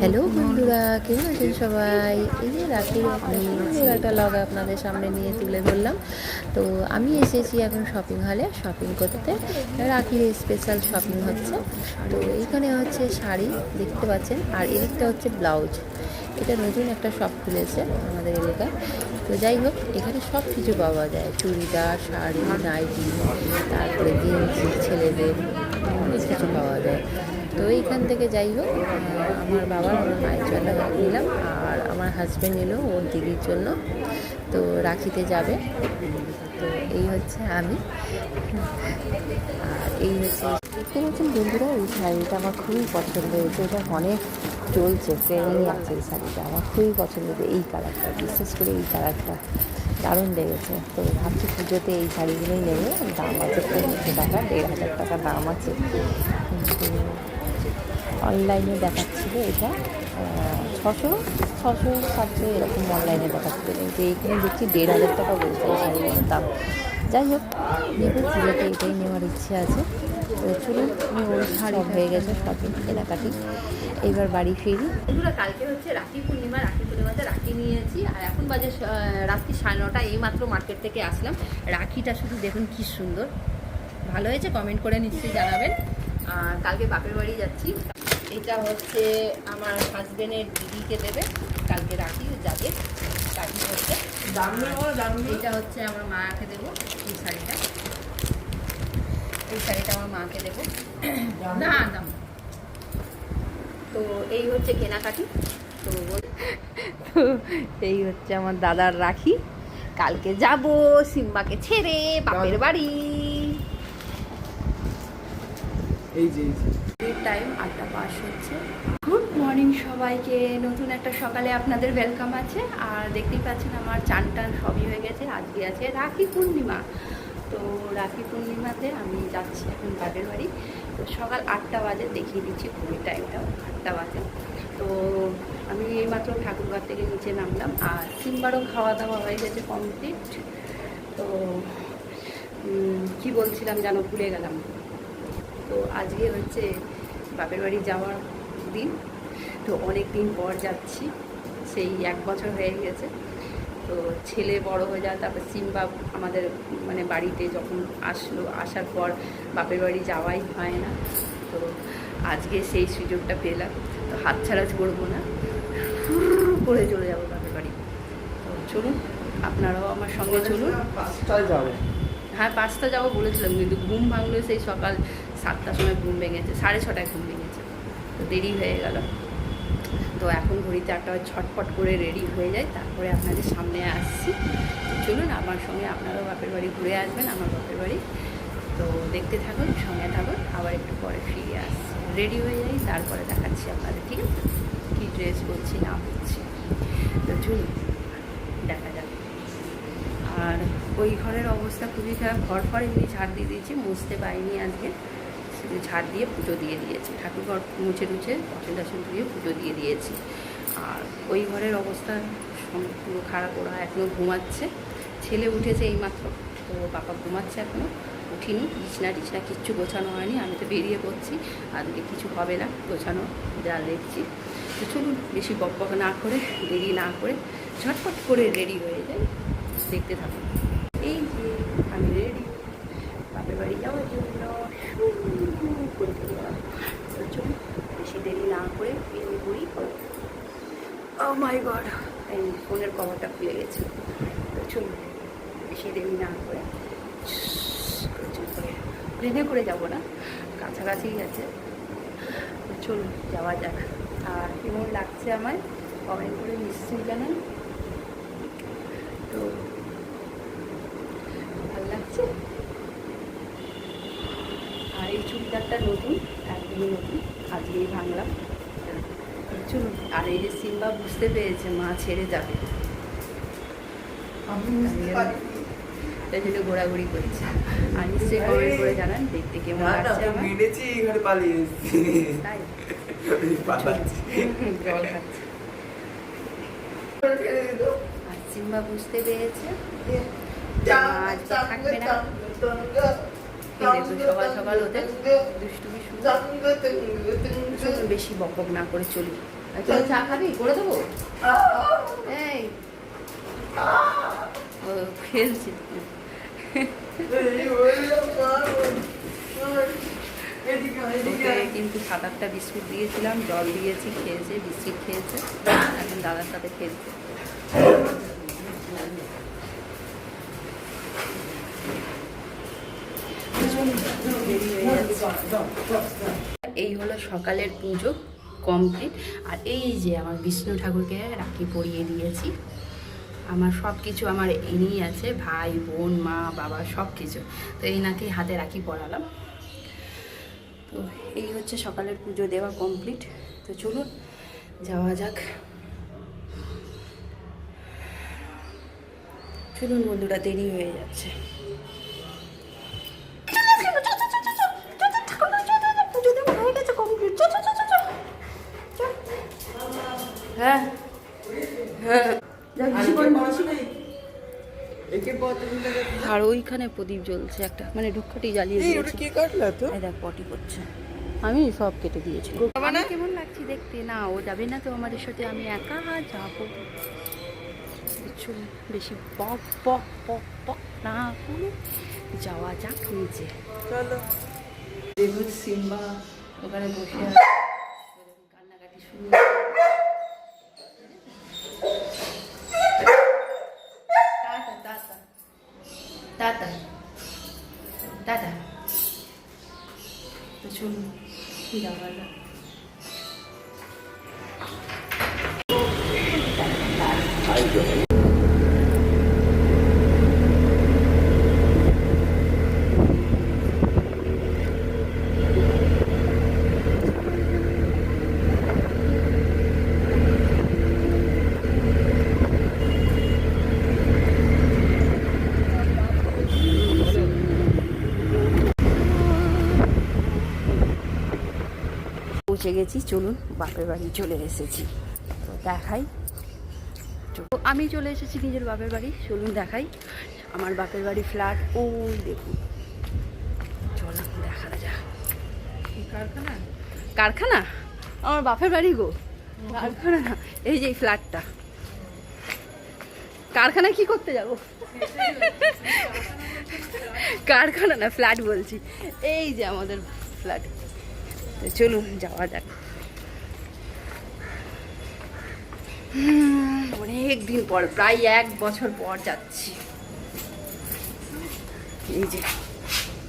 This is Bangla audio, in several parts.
হ্যালো বন্ধুরা, কেমন আছেন সবাই? এই যে রাখির একটা লগা আপনাদের সামনে নিয়ে তুলে ধরলাম। তো আমি এসেছি এখন শপিং হলে শপিং করতে। রাখির স্পেশাল শপিং হচ্ছে। তো এইখানে হচ্ছে শাড়ি, দেখতে পাচ্ছেন। আর এদিকটা হচ্ছে ব্লাউজ এটা নতুন একটা শপ খুলেছে আমাদের এলাকায়। তো যাই হোক, এখানে সব কিছু পাওয়া যায়। চুড়িদার, শাড়ি, নাইটি, তারপরে গেঞ্জি ছেলেদের অনেক কিছু পাওয়া যায়। তো এইখান থেকে যাই হোক আমার বাবার আমার মায়ের জন্য নিলাম আর আমার হাজব্যান্ড এলো ওর দিদির জন্য। তো রাখিতে যাবে। তো এই হচ্ছে আমি। আর এই হচ্ছে দেখতে পাচ্ছেন বন্ধুরা, এই শাড়িটা আমার খুবই পছন্দ হয়েছে। এটা অনেক চলছে ট্রেনিং আছে এই শাড়িটা। আমার খুবই পছন্দ হয়েছে এই কালারটা বিশেষ করে এই কালারটা দারুণ লেগেছে। তো ভাবছি পুজোতে এই শাড়িগুলোই নেব। দাম আছে পনেরোশো টাকা, দেড় হাজার টাকা দাম আছে। অনলাইনে দেখাচ্ছিল এটা। ছশো ছশো সাতশো এরকম অনলাইনে দেখাচ্ছিল। কিন্তু এইখানে দেখছি দেড় হাজার টাকা বলছে শাড়িগুলোর দাম। যাই হোক দেখুন পুজোতে এটাই নেওয়ার ইচ্ছে আছে। তো চলুন আমি ওই শাড়ি হয়ে গেছে শপিং কেনাকাটি। এইবার বাড়ি ফিরি। বন্ধুরা কালকে হচ্ছে রাখি পূর্ণিমা রাখি পূর্ণিমাতে রাখি নিয়েছি আর এখন বাজে রাত্রি সাড়ে নটা এইমাত্র মার্কেট থেকে আসলাম। রাখিটা শুধু দেখুন কি সুন্দর। ভালো হয়েছে? কমেন্ট করে নিশ্চয়ই জানাবেন। আর কালকে বাপের বাড়ি যাচ্ছি। এটা হচ্ছে আমার হাজবেন্ডের দিদিকে দেবে। কালকে রাখি যাবে। রাখি করতে এটা হচ্ছে আমার মাকে দেবো এই শাড়িটা। এই শাড়িটা আমার মাকে দেবো। না দাম তো এই হচ্ছে কেনাকাটি। তো তো এই হচ্ছে আমার দাদার রাখি। কালকে যাব সিম্বাকে ছেড়ে বাপের বাড়ি। এই যে। টাইম আটটা পাস হচ্ছে। গুড মর্নিং সবাইকে। নতুন একটা সকালে আপনাদের ওয়েলকাম আছে। আর দেখতেই পাচ্ছেন আমার চান টান সবই হয়ে গেছে। আজকে আছে রাখি পূর্ণিমা। তো রাখি পূর্ণিমাতে আমি যাচ্ছি এখন বাপের বাড়ি। তো সকাল আটটা বাজে দেখিয়ে দিচ্ছি ঘুমের টাইমটা আটটা বাজে। তো আমি এইমাত্র ঠাকুরঘর থেকে নিচে নামলাম আর তিনবারও খাওয়া দাওয়া হয়ে গেছে কমপ্লিট তো কি বলছিলাম যেন ভুলে গেলাম। তো আজকে হচ্ছে বাপের বাড়ি যাওয়ার দিন। তো অনেক দিন পর যাচ্ছি, সেই এক বছর হয়ে গেছে। তো ছেলে বড় হয়ে যায় তারপর সিম্বা আমাদের মানে বাড়িতে যখন আসলো আসার পর বাপের বাড়ি যাওয়াই হয় না। তো আজকে সেই সুযোগটা পেলাম। তো হাতছাড়া করব না। করে চলে যাব বাপের বাড়ি। তো চলুন আপনারাও আমার সঙ্গে চলুন। যাবে। হ্যাঁ পাঁচটা যাব বলেছিলাম কিন্তু ঘুম ভাঙলো সেই সকাল সাতটার সময় ঘুম ভেঙেছে সাড়ে ছটায় ঘুম ভেঙেছে। তো দেরি হয়ে গেল। তো এখন ঘড়িতে একটা ছটফট করে রেডি হয়ে যায়, তারপরে আপনাদের সামনে আসছি। চলুন, আমার সঙ্গে আপনারাও বাপের বাড়ি ঘুরে আসবেন, আমার বাপের বাড়ি। তো দেখতে থাকুন, সঙ্গে থাকুন, আবার একটু পরে ফিরে আসছি। রেডি হয়ে যাই, তারপরে দেখাচ্ছি আপনাদের, ঠিক আছে? কী ড্রেস করছি না করছি তো চলুন, দেখা যাবে আর ওই ঘরের অবস্থা খুবই খারাপ ঘর ফর এমনি ঝাড় দিয়ে দিয়েছি, মুছতে পারিনি আজকে। শুধু ঝাড় দিয়ে পুজো দিয়ে দিয়েছি। ঠাকুর ঘর মুছে টুছে বাসন টাসন ধুয়ে পুজো দিয়ে দিয়েছি। আর ওই ঘরের অবস্থা পুরো খারাপ, ওরা এখনও ঘুমাচ্ছে। ছেলে উঠেছে এইমাত্র, তো বাবা ঘুমাচ্ছে এখনও উঠিনি, বিছনা টিছনা কিচ্ছু গোছানো হয়নি, আমি তো বেরিয়ে পড়ছি আজকে কিছু হবে না, গোছানো, যা দেখছি। তো চলুন, বেশি বক বক না করে, দেরি না করে, ঝটপট করে রেডি হয়ে যাই। দেখতে থাকুন এই যে আমি রেডি বাপের বাড়ি যাওয়ার জন্য শু করে চলে গেলাম। তো চলুন বেশি দেরি না করে বেরিয়ে পড়ি ও মাই গড এই ফোনের কভারটা খুলে গেছে। চলুন বেশি দেরি না করে। করে। প্লেনে করে যাব না। কাছাকাছিই আছে। চলুন যাওয়া যাক। আর কেমন লাগছে আমায়? কমেন্ট করে নিশ্চয়ই জানান। তো, ভালো লাগছে? আর এই চুড়িদারটা নতুন, একদমই নতুন। আজকেই ভাঙলাম। চলুন। আর এই যে সিম্বা বুঝতে পেরেছে মা ছেড়ে যাবে। তাই জন্য ঘোরাঘুরি করছে। আর নিশ্চয়ই কমেন্ট করে জানান দেখতে কেমন লাগছে ও আমার? মেরেছি, এখানে পালিয়ে এসেছি। তাই? জল খাচ্ছে। আর সিম্বা বুঝতে পেরেছে? আজকে থাকবে না? সকাল সকাল ওদের দুষ্টুমি শুরু বেশি বকবক না করে চলি কিন্তু সাত আটটা বিস্কুট দিয়েছিলাম, জল দিয়েছি, খেয়েছে, বিস্কিট খেয়েছে। এখন দাদার সাথে খেলছে। এই হলো সকালের পুজো। কমপ্লিট আর এই যে আমার বিষ্ণু ঠাকুরকে রাখি পরিয়ে দিয়েছি, আমার সব কিছু আমার এনেই আছে, ভাই, বোন, মা, বাবা সব কিছু তো এই নাকি হাতে রাখি পরালাম। তো এই হচ্ছে সকালের পুজো দেওয়া কমপ্লিট তো চলুন, যাওয়া যাক। চলুন বন্ধুরা, দেরি হয়ে যাচ্ছে। হ্যাঁ। আর ওইখানে প্রদীপ জ্বলছে একটা মানে ঢুকখাটি জ্বালিয়ে দিয়েছে। কে কাটলা তো দেখ পটি করছে। আমি সব কেটে দিয়েছি। কেমন লাগছে দেখতে? না ও যাবে না তো আমাদের সাথে আমি একা যাব। চল বেশি পক পক পক পক না করে যাওয়া যাক নিচে চলো। দেখুন সিম্বা ওখানে বসে কান্নাকাটি শুরু টাটা টাটা টাটা টাটা তো চলুন যাওয়া যাক পৌঁছে গেছি, চলুন বাপের বাড়ি চলে এসেছি। তো দেখাই। আমি চলে এসেছি নিজের বাপের বাড়ি, চলুন দেখাই। আমার বাপের বাড়ি ফ্ল্যাট ওই দেখুন। চলুন দেখা যাক। কারখানা? কারখানা? আমার বাপের বাড়ি গো। কারখানা না, এই যে ফ্ল্যাটটা কারখানা কি করতে যাব? কারখানা না ফ্ল্যাট বলছি। এই যে আমাদের ফ্ল্যাট তো চলুন, যাওয়া যাক। অনেক দিন পর, প্রায় এক বছর পর যাচ্ছি। এই যে,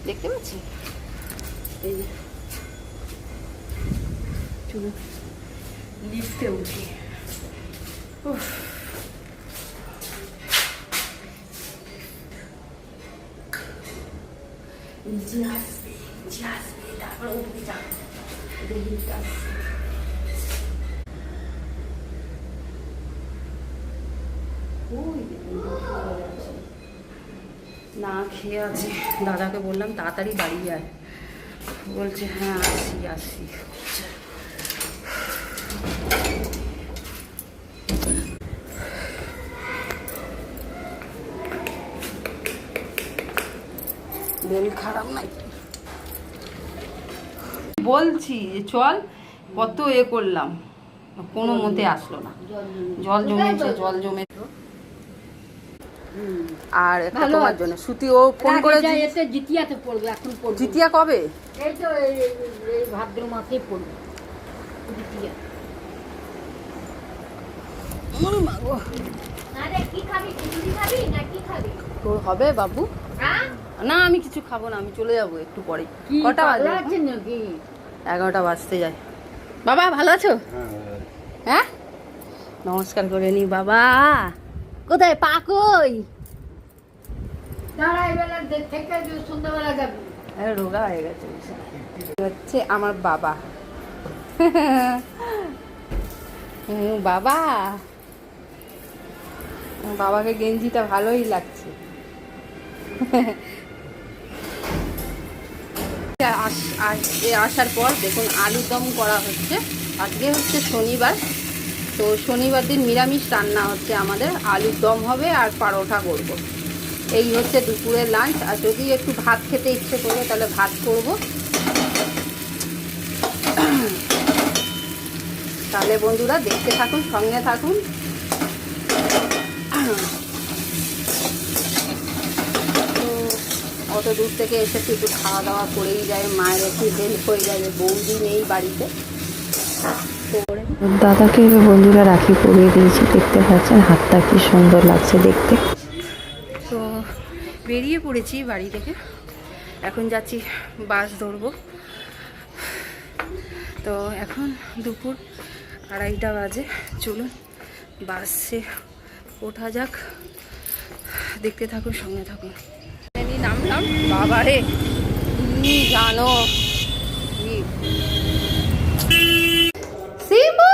দেখতে পাচ্ছি? এই যে। চলুন লিফটে উঠি। উফ। না, খেয়ে আছে। দাদাকে বললাম, তাড়াতাড়ি বাড়ি যায় বলছে হ্যাঁ আসি আসি। বেল খারাপ নাই বলছি যে চল কত এ করলাম। কোনো মতে আসলো না। জল জমেছে জল জমে আর একটা তোমার জন্য। সুতি ও ফোন করে জিতিয়াতে পড়বে এখন পড়বে। জিতিয়া কবে? এই তো এই ভাদ্র মাসেই পড়বে। জিতিয়া। আরে কি খাবি? খিচুড়ি খাবি না কি খাবি? তোর হবে বাবু? হ্যাঁ? না আমি কিছু খাব না আমি চলে যাব একটু পরে। কটা বাজে নাকি? এগারোটা বাজতে যায়। বাবা ভালো আছো? হ্যাঁ নমস্কার করে নি বাবা। কোথায়? পাকই রোগা হয়ে গেছে হচ্ছে আমার বাবা। হুম, বাবা। বাবাকে গেঞ্জিটা ভালোই লাগছে। আস- আস- এ আসার পর দেখুন আলুর দম করা হচ্ছে। আজকে হচ্ছে শনিবার। তো শনিবার দিন নিরামিষ রান্না হচ্ছে আমাদের। আলুর দম হবে আর পারোটা করব। এই হচ্ছে দুপুরের লাঞ্চ আর যদি একটু ভাত খেতে ইচ্ছে করবে তাহলে ভাত করব। তাহলে বন্ধুরা দেখতে থাকুন, সঙ্গে থাকুন। অত দূর থেকে এসেছি একটু খাওয়া দাওয়া করেই যায় মায়ের একটু হেল্প হয়ে যাবে বৌদি নেই বাড়িতে। দাদাকে বন্ধুরা রাখি পরিয়ে দিয়েছি দেখতে পাচ্ছেন হাতটা কি সুন্দর লাগছে দেখতে। তো বেরিয়ে পড়েছি বাড়ি থেকে। এখন যাচ্ছি বাস ধরবো। তো এখন দুপুর আড়াইটা বাজে চলুন বাসে ওঠা যাক। দেখতে থাকুন সঙ্গে থাকুন। নামলাম। তুমি জানো? শিবু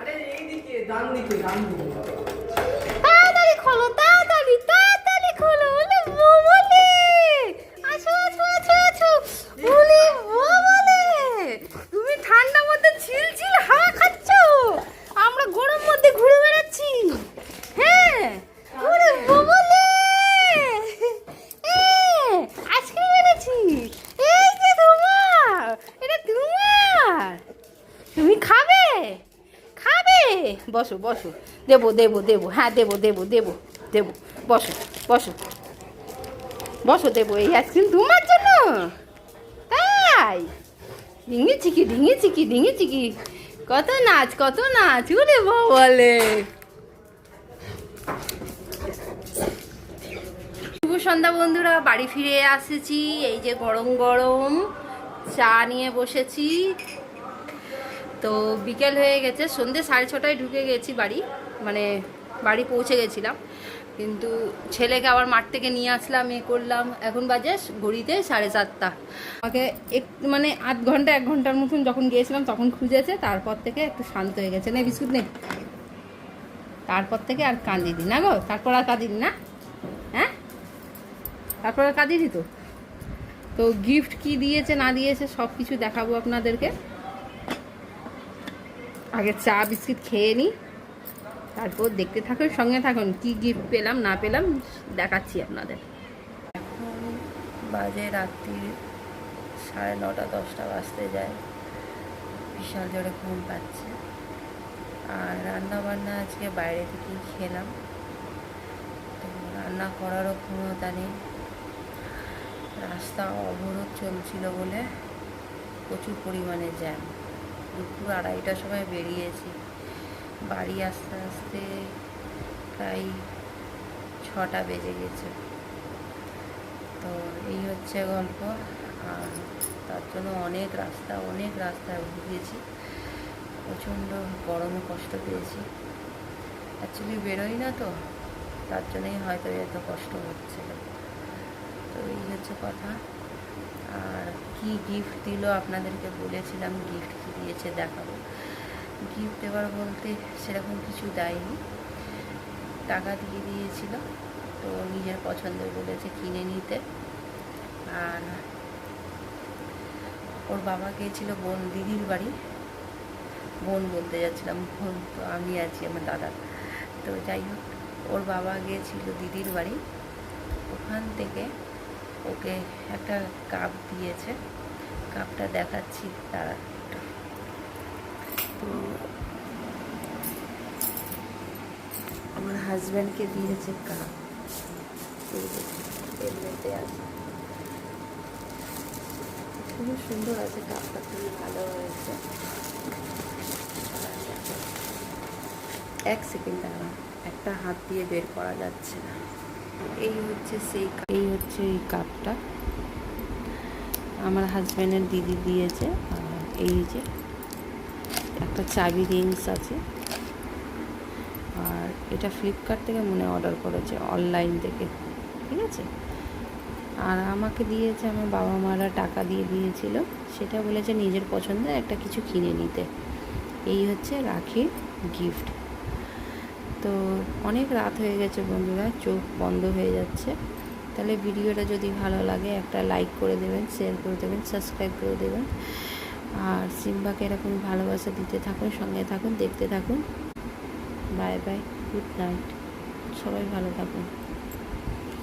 আরে এইদিকে ডান দিকে ডান দিকে তাড়াতাড়ি খোলো তাড়াতাড়ি তাড়াতাড়ি খোলো বলে মোমলে আসো আসো আসো আসো বলে মোমলে তুমি ঠান্ডা মধ্যে ঝিলঝিল হাওয়া খাচ্ছ আমরা গরম মধ্যে ঘুরে বেড়াচ্ছি হ্যাঁ ওরে মোমলে আজকে বেড়েছি এই যে তোমার এটা তোমার তুমি খাবে খাবে বসো বসো। দেবো দেবো দেবো। হ্যাঁ দেবো দেবো দেবো দেবো। বসো বসো। বসো, দেবো, এই আইসক্রিম তোমার জন্য। তাই। ডিঙে চিকি ডিঙে চিকি ডিঙে চিকি। কত নাচ কত নাচ উরে বলে শুভ সন্ধ্যা বন্ধুরা, বাড়ি ফিরে আসেছি এই যে গরম গরম, চা নিয়ে বসেছি। তো বিকেল হয়ে গেছে সন্ধ্যে সাড়ে ছটায় ঢুকে গেছি বাড়ি মানে বাড়ি পৌঁছে গেছিলাম। কিন্তু ছেলেকে আবার মাঠ থেকে নিয়ে আসলাম, এ করলাম। এখন বাজে ঘড়িতে সাড়ে চারটা আমাকে এক মানে আধ ঘণ্টা, এক ঘণ্টার মতন যখন গিয়েছিলাম তখন খুঁজেছে, তারপর থেকে একটু শান্ত হয়ে গেছে। না বিস্কুট নেই তারপর থেকে আর কাঁদিনি না গো। তারপর আর কাঁদিনি না? হ্যাঁ? তারপর আর কাঁদিনি তো? তো গিফট কি দিয়েছে, না দিয়েছে সব কিছু দেখাবো আপনাদেরকে। আগে চা, বিস্কিট খেয়ে নিই তারপর দেখতে থাকুন, সঙ্গে থাকুন, কি গিফট পেলাম, না পেলাম, দেখাচ্ছি আপনাদের। এখন বাজে রাত্রি, সাড়ে নটা, দশটা বাজতে যায়। বিশাল জোরে ঘুম পাচ্ছে। আর রান্না বান্না আজকে বাইরে থেকেই খেলাম। তো রান্না করারও ক্ষমতা নেই। রাস্তা অবরোধ চলছিল বলে প্রচুর পরিমাণে জ্যাম। দুপুর আড়াইটার সময় বেরিয়েছি। বাড়ি আসতে আসতে প্রায় ছটা বেজে গেছে। তো এই হচ্ছে গল্প, আর তার জন্য অনেক রাস্তা, অনেক রাস্তায় ভুগেছি প্রচণ্ড গরমে কষ্ট পেয়েছি। অ্যাকচুয়ালি বেরোই না তো, তার জন্যই হয়তো এত কষ্ট হচ্ছিল। তো এই হচ্ছে কথা। কি গিফট দিল আপনাদেরকে বলেছিলাম গিফট কী দিয়েছে দেখাবো। গিফট দেওয়ার বলতে সেরকম কিছু দেয়নি। টাকা দিয়ে দিয়েছিল, তো নিজের পছন্দের বলেছে কিনে নিতে। আর ওর বাবা গিয়েছিল বোন, দিদির বাড়ি। বোন বলতে যাচ্ছিলাম, বোন তো আমি আছি আমার দাদা তো যাই হোক, ওর বাবা গিয়েছিল দিদির বাড়ি। ওখান থেকে ওকে একটা কাপ দিয়েছে। কাপটা দেখাচ্ছি তারা। তো আমার হাজব্যান্ডকে দিয়েছে কাপ খুবই সুন্দর আছে কাপটা খুবই ভালো হয়েছে। এক সেকেন্ড দাঁড়ান একটা হাত দিয়ে বের করা যাচ্ছে না। এই হচ্ছে সেই এই হচ্ছে এই কাপটা আমার হাজব্যান্ডের দিদি দিয়েছে এই যে একটা চাবি রিংস আছে। আর এটা ফ্লিপকার্ট থেকে মনে অর্ডার করেছে অনলাইন থেকে, ঠিক আছে? আর আমাকে দিয়েছে, আমার বাবা মারা টাকা দিয়ে দিয়েছিল। সেটা বলেছে নিজের পছন্দের একটা কিছু কিনে নিতে। এই হচ্ছে রাখির গিফট তো অনেক রাত হয়ে গেছে বন্ধুরা, চোখ বন্ধ হয়ে যাচ্ছে। তাহলে ভিডিওটা যদি ভালো লাগে, একটা লাইক করে দেবেন শেয়ার করে দেবেন সাবস্ক্রাইব করে দেবেন। আর সিম্বাকে এরকম ভালোবাসা দিতে থাকুন, সঙ্গে থাকুন, দেখতে থাকুন। বাই বাই গুড নাইট সবাই ভালো থাকুন।